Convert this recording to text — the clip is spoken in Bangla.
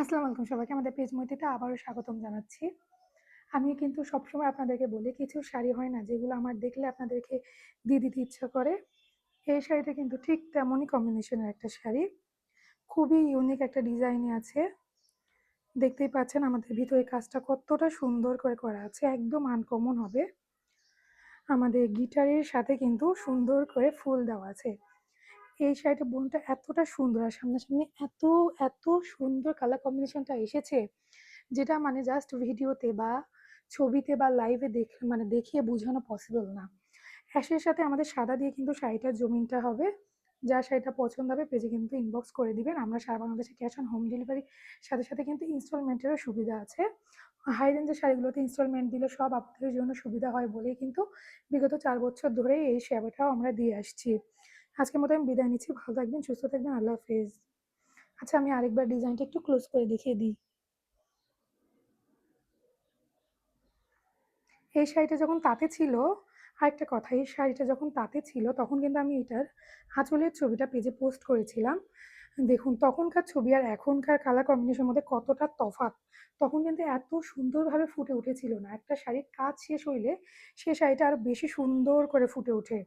আসসালামু আলাইকুম সবাইকে, আমাদের পেজ মইতিতে আবারও স্বাগতম জানাচ্ছি। আমি কিন্তু সবসময় আপনাদেরকে বলি, কিছু শাড়ি হয় না, যেগুলো আমার দেখলে আপনাদেরকে দিয়ে দিতে ইচ্ছা করে। এই শাড়িটা কিন্তু ঠিক তেমনই কম্বিনেশনের একটা শাড়ি। খুবই ইউনিক একটা ডিজাইনে আছে। দেখতেই পাচ্ছেন আমাদের ভিতরে কাজটা কতটা সুন্দর করে করা আছে, একদম আনকমন হবে। আমাদের গিটারের সাথে কিন্তু সুন্দর করে ফুল দেওয়া আছে। এই শাড়িটা বোনটা এতটা সুন্দর আর সামনাসামনি এত এত সুন্দর কালার কম্বিনেশনটা এসেছে, যেটা মানে জাস্ট ভিডিওতে বা ছবিতে বা লাইভে দেখ মানে দেখিয়ে বোঝানো পসিবল না। অ্যাশের সাথে আমাদের সাদা দিয়ে কিন্তু শাড়িটার জমিনটা হবে, যা শাড়িটা পছন্দ হবে পেজে কিন্তু ইনবক্স করে দিবেন। আমরা সারা বাংলাদেশে ক্যাশ অন হোম ডেলিভারির সাথে সাথে কিন্তু ইনস্টলমেন্টেরও সুবিধা আছে। হাই রেঞ্জের শাড়িগুলোতে ইনস্টলমেন্ট দিলে সব আপনাদের জন্য সুবিধা হয় বলেই কিন্তু বিগত চার বছর ধরে এই সেবাটাও আমরা দিয়ে আসছি। আজকের মতো আমি বিদায় নিচ্ছি। ভালো থাকবেন, সুস্থ থাকবেন, আল্লাহ হাফেজ। আচ্ছা আমি আরেকবার ডিজাইনটা একটু ক্লোজ করে দেখিয়ে দিই। এই শাড়িটা যখন তাতে ছিল, আরেকটা কথা, এই শাড়িটা যখন তাতে ছিল, তখন কিন্তু আমি এটার আঁচলের ছবিটা পেজে পোস্ট করেছিলাম। দেখুন, তখনকার ছবি আর এখনকার কালার কম্বিনেশনের মধ্যে কতটা তফাৎ। তখন কিন্তু এত সুন্দরভাবে ফুটে উঠেছিল না। একটা শাড়ির কাজ শেষ হইলে সে শাড়িটা আরও বেশি সুন্দর করে ফুটে ওঠে।